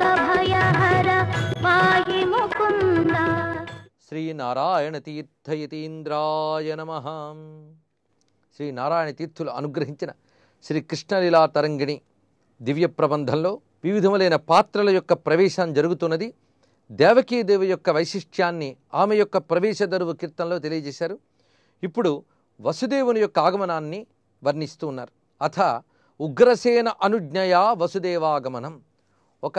తారక భయహర పాహి ముకుంద శ్రీనారాయణ తీర్థయతీంద్రాయ నమ శ్రీ నారాయణ తీర్థులు అనుగ్రహించిన శ్రీ కృష్ణలీలా తరంగిణి దివ్య ప్రబంధంలో వివిధములైన పాత్రల యొక్క ప్రవేశం జరుగుతున్నది. దేవకీదేవి యొక్క వైశిష్ట్యాన్ని ఆమె యొక్క ప్రవేశ దరువు కీర్తనలో తెలియజేశారు. ఇప్పుడు వసుదేవుని యొక్క ఆగమనాన్ని వర్ణిస్తూ ఉన్నారు. అథ ఉగ్రసేన అనుజ్ఞయా వసుదేవాగమనం. ఒక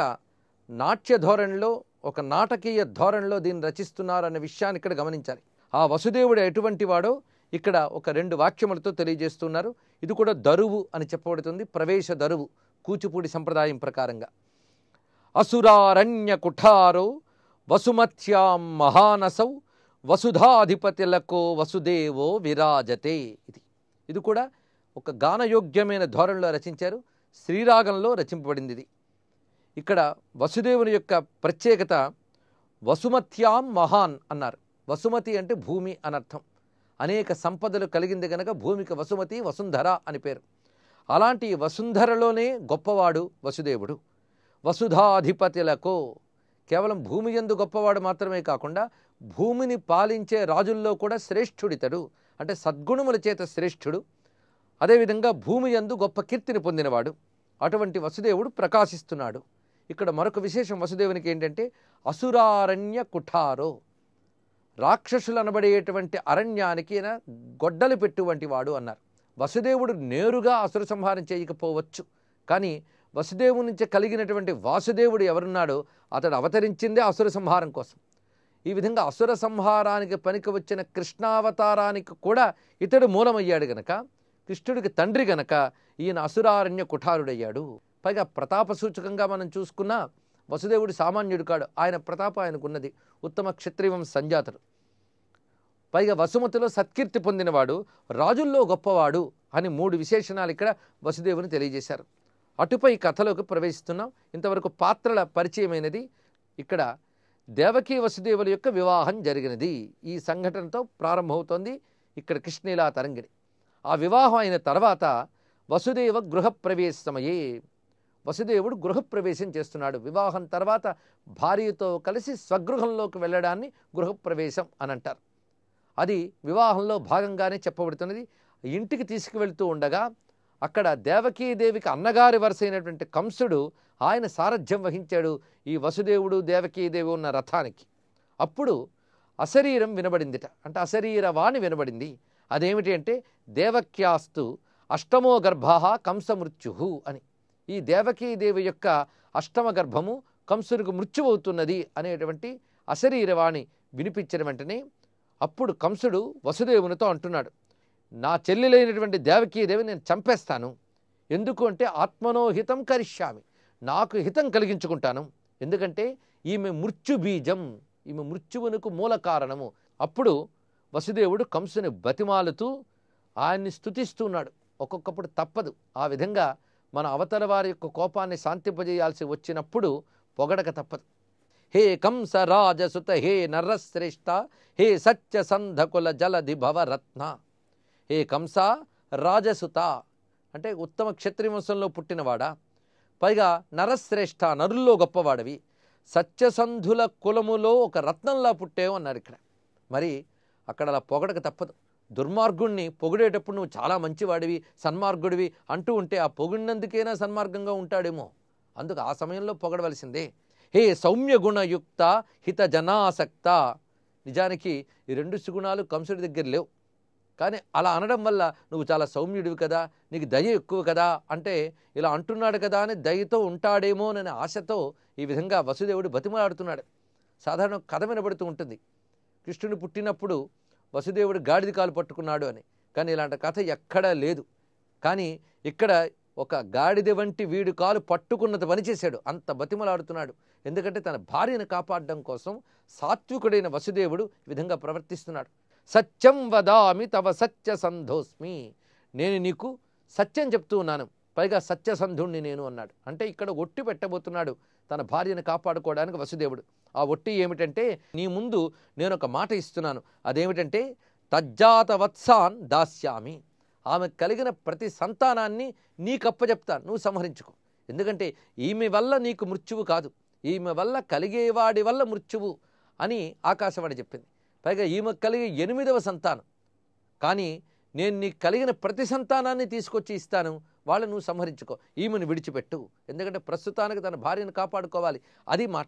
నాట్య ధోరణిలో ఒక నాటకీయ ధోరణిలో దీన్ని రచిస్తున్నారనే విషయాన్ని ఇక్కడ గమనించాలి. ఆ వసుదేవుడు ఎటువంటి వాడో ఇక్కడ ఒక రెండు వాక్యములతో తెలియజేస్తున్నారు. ఇది కూడా దరువు అని చెప్పబడుతుంది ప్రవేశ దరువు కూచిపూడి సంప్రదాయం ప్రకారంగా. అసురారణ్య కుఠారో వసుమత్యాం మహానసౌ వసుధాధిపతిలకో వసుదేవో విరాజతే ఇది. ఇది కూడా ఒక గానయోగ్యమైన ధోరణిలో రచించారు శ్రీరాగంలో రచింపబడింది ఇది. ఇక్కడ వసుదేవుని యొక్క ప్రత్యేకత వసుమత్యాం మహాన్ అన్నారు. వసుమతి అంటే భూమి అనర్థం. అనేక సంపదలు కలిగింది గనక భూమికి వసుమతి వసుంధర అని పేరు. అలాంటి వసుంధరలోనే గొప్పవాడు వసుదేవుడు. వసుధాధిపతులకు. కేవలం భూమి ఎందు గొప్పవాడు మాత్రమే కాకుండా భూమిని పాలించే రాజుల్లో కూడా శ్రేష్ఠుడితడు. అంటే సద్గుణముల చేత శ్రేష్ఠుడు. అదేవిధంగా భూమి యందు గొప్ప కీర్తిని పొందినవాడు. అటువంటి వసుదేవుడు ప్రకాశిస్తున్నాడు. ఇక్కడ మరొక విశేషం వసుదేవునికి ఏంటంటే అసురారణ్య కుఠారో. రాక్షసులు అనబడేటువంటి అరణ్యానికి ఈయన గొడ్డలు పెట్టువంటి వాడు అన్నారు. వసుదేవుడు నేరుగా అసుర సంహారం చేయకపోవచ్చు. కానీ వసుదేవు నుంచి కలిగినటువంటి వాసుదేవుడు ఎవరున్నాడో అతడు అవతరించిందే అసుర సంహారం కోసం. ఈ విధంగా అసుర సంహారానికి పనికి వచ్చిన కృష్ణావతారానికి కూడా ఇతడు మూలమయ్యాడు గనక కృష్ణుడికి తండ్రి గనక ఈయన అసురారణ్య కుఠారుడయ్యాడు. పైగా ప్రతాప సూచకంగా మనం చూసుకున్న వసుదేవుడు సామాన్యుడు కాడు. ఆయన ప్రతాప ఆయనకున్నది. ఉత్తమ క్షత్రియం సంజాతుడు. పైగా వసుమతిలో సత్కీర్తి పొందినవాడు రాజుల్లో గొప్పవాడు అని మూడు విశేషణాలు ఇక్కడ వసుదేవుని తెలియజేశారు. అటుపై కథలోకి ప్రవేశిస్తున్నాం. ఇంతవరకు పాత్రల పరిచయమైనది ఇక్కడ దేవకీ వసుదేవుల యొక్క వివాహం జరిగినది. ఈ సంఘటనతో ప్రారంభమవుతోంది ఇక్కడ కృష్ణీలా తరంగిణి. ఆ వివాహం అయిన తర్వాత వసుదేవ గృహప్రవేశమయ్యే వసుదేవుడు గృహప్రవేశం చేస్తున్నాడు. వివాహం తర్వాత భార్యతో కలిసి స్వగృహంలోకి వెళ్ళడాన్ని గృహప్రవేశం అని అంటారు. అది వివాహంలో భాగంగానే చెప్పబడుతున్నది. ఇంటికి తీసుకువెళ్తూ ఉండగా అక్కడ దేవకీదేవికి అన్నగారి వరుసైనటువంటి కంసుడు ఆయన సారథ్యం వహించాడు ఈ వసుదేవుడు దేవకీదేవి ఉన్న రథానికి. అప్పుడు అశరీరం వినబడిందిట. అంటే అశరీర వాణి వినబడింది. అదేమిటి అంటే దేవక్యాస్తు అష్టమో గర్భ కంసమృత్యు అని. ఈ దేవకీదేవి యొక్క అష్టమ గర్భము కంసునికి మృత్యువవుతున్నది అనేటువంటి అశరీరవాణి వినిపించిన వెంటనే అప్పుడు కంసుడు వసుదేవునితో అంటున్నాడు నా చెల్లెలైనటువంటి దేవకీదేవి నేను చంపేస్తాను. ఎందుకు అంటే ఆత్మనోహితం కరిష్యామి. నాకు హితం కలిగించుకుంటాను. ఎందుకంటే ఈమె మృత్యుబీజం ఈమె మృత్యువునకు మూల కారణము. అప్పుడు వసుదేవుడు కంసుని బతిమాలుతూ ఆయన్ని స్థుతిస్తున్నాడు ఒక్కొక్కప్పుడు తప్పదు. ఆ విధంగా మన అవతల వారి యొక్క కోపాన్ని శాంతింపజేయాల్సి వచ్చినప్పుడు పొగడక తప్పదు. హే కంస రాజసుత హే నరశ్రేష్ఠ హే సత్య సంధకుల జలధి భవరత్న హే కంస రాజసుత అంటే ఉత్తమ క్షత్రివంశంలో పుట్టినవాడా? పైగా నరశ్రేష్ఠ నరుల్లో గొప్పవాడవి. సత్యసంధుల కులములో ఒక రత్నంలా పుట్టేవు అన్నారు ఇక్కడ. మరి అక్కడ అలా పొగడక తప్పదు. దుర్మార్గుణ్ణి పొగిడేటప్పుడు నువ్వు చాలా మంచివాడివి సన్మార్గుడివి అంటూ ఉంటే ఆ పొగిడినందుకైనా సన్మార్గంగా ఉంటాడేమో. అందుకు ఆ సమయంలో పొగడవలసిందే. హే సౌమ్య గుణయుక్త హిత జనాసక్త నిజానికి ఈ రెండు సుగుణాలు కంసుడి దగ్గర లేవు. కానీ అలా అనడం వల్ల నువ్వు చాలా సౌమ్యుడివి కదా నీకు దయ ఎక్కువ కదా అంటే ఇలా అంటున్నాడు కదా అని దయతో ఉంటాడేమోననే ఆశతో ఈ విధంగా వసుదేవుడు బతిమలాడుతున్నాడు. సాధారణ కథ వినబడుతూ ఉంటుంది. కృష్ణుడు పుట్టినప్పుడు వసుదేవుడు గాడిది కాలు పట్టుకున్నాడు అని. కానీ ఇలాంటి కథ ఎక్కడా లేదు. కానీ ఇక్కడ ఒక గాడిద వంటి వీడు కాలు పట్టుకున్నది పనిచేశాడు. అంత బతిమలాడుతున్నాడు. ఎందుకంటే తన భార్యను కాపాడడం కోసం సాత్వికుడైన వసుదేవుడు విధంగా ప్రవర్తిస్తున్నాడు. సత్యం వదామి తవ సత్య సంధోస్మి. నేను నీకు సత్యం చెప్తూ ఉన్నాను. పైగా సత్యసంధుణ్ణి నేను అన్నాడు. అంటే ఇక్కడ ఒట్టి పెట్టబోతున్నాడు తన భార్యను కాపాడుకోవడానికి వసుదేవుడు. ఆ ఒట్టి ఏమిటంటే నీ ముందు నేను ఒక మాట ఇస్తున్నాను. అదేమిటంటే తజ్జాత వత్సాన్ దాస్యామి. ఆమె కలిగిన ప్రతి సంతానాన్ని నీకప్పచెప్తాను నువ్వు సంహరించుకో. ఎందుకంటే ఈమె వల్ల నీకు మృత్యువు కాదు. ఈమె వల్ల కలిగేవాడి వల్ల మృత్యువు అని ఆకాశవాణి చెప్పింది. పైగా ఈమె కలిగే ఎనిమిదవ సంతానం. కానీ నేను నీకు కలిగిన ప్రతి సంతానాన్ని తీసుకొచ్చి ఇస్తాను. వాళ్ళను నువ్వు సంహరించుకో ఈమెను విడిచిపెట్టు. ఎందుకంటే ప్రస్తుతానికి తన భార్యను కాపాడుకోవాలి. అది మాట.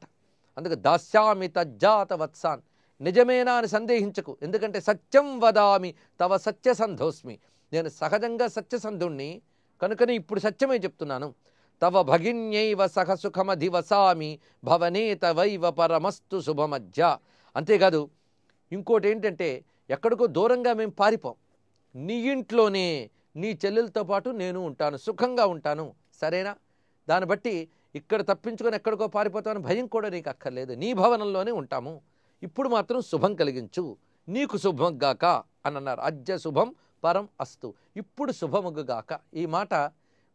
అందుకు దాస్యామి తజ్జాత వత్సాన్ నిజమేనా అని సందేహించకు. ఎందుకంటే సత్యం వదామి తవ సత్యసంధోస్మి నేను సహజంగా సత్యసంధుణ్ణి కనుకనే ఇప్పుడు సత్యమే చెప్తున్నాను. తవ భగిన్యైవ సహ సుఖమధివసామి భవనే తవైవ పరమస్తు శుభమధ్య అంతేకాదు ఇంకోటి ఏంటంటే ఎక్కడికో దూరంగా మేము పారిపోం. నీ ఇంట్లోనే నీ చెల్లెలతో పాటు నేను ఉంటాను సుఖంగా ఉంటాను. సరేనా? దాన్ని బట్టి ఇక్కడ తప్పించుకొని ఎక్కడికో పారిపోతామని భయం కూడా నీకు అక్కర్లేదు. నీ భవనంలోనే ఉంటాము. ఇప్పుడు మాత్రం శుభం కలిగించు. నీకు శుభం గాక అని అన్నారు అద్య శుభం పరం అస్తు. ఇప్పుడు శుభముగాక ఈ మాట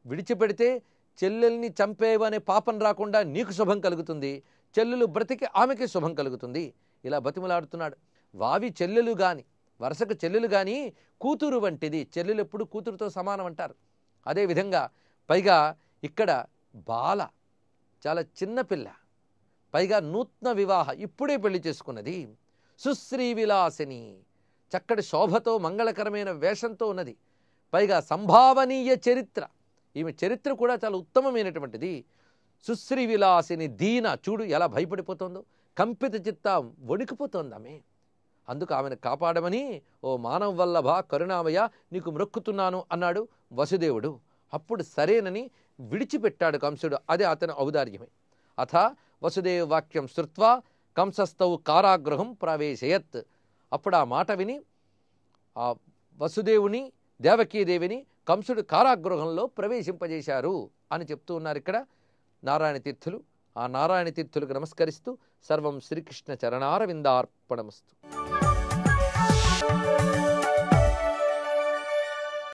విడిచిపెడితే చెల్లెల్ని చంపేవనే పాపం రాకుండా నీకు శుభం కలుగుతుంది. చెల్లెలు బ్రతికి ఆమెకి శుభం కలుగుతుంది. ఇలా బతిమలాడుతున్నాడు. వావి చెల్లెలు గాని వరుసకు చెల్లెలు కానీ కూతురు వంటిది. చెల్లెలు ఎప్పుడు కూతురుతో సమానం అంటారు. అదేవిధంగా పైగా ఇక్కడ బాల చాలా చిన్నపిల్ల పైగా నూతన వివాహ ఇప్పుడే పెళ్ళి చేసుకున్నది. సుశ్రీ విలాసిని. చక్కటి శోభతో మంగళకరమైన వేషంతో ఉన్నది. పైగా సంభావనీయ చరిత్ర. ఈమె చరిత్ర కూడా చాలా ఉత్తమమైనటువంటిది. సుశ్రీ విలాసిని దీన చూడు ఎలా భయపడిపోతుందో కంపిత చిత్తం వణికిపోతోంది ఆమె. అందుకు ఆమెను కాపాడమని ఓ మానవ వల్లభ కరుణామయ నీకు మ్రొక్కుతున్నాను అన్నాడు వసుదేవుడు. అప్పుడు సరేనని విడిచిపెట్టాడు కంసుడు. అదే అతని ఔదార్యమే. అథ వసుదేవ వాక్యం శృత్వా కంసస్తౌ కారాగృహం ప్రవేశయత్. అప్పుడు ఆ మాట విని ఆ వసుదేవుని దేవకీదేవిని కంసుడు కారాగృహంలో ప్రవేశింపజేశారు అని చెప్తూ ఉన్నారు ఇక్కడ నారాయణ తీర్థులు. ఆ నారాయణ తీర్థులకు నమస్కరిస్తూ సర్వం శ్రీకృష్ణ చరణారవిందార్పణమస్తు.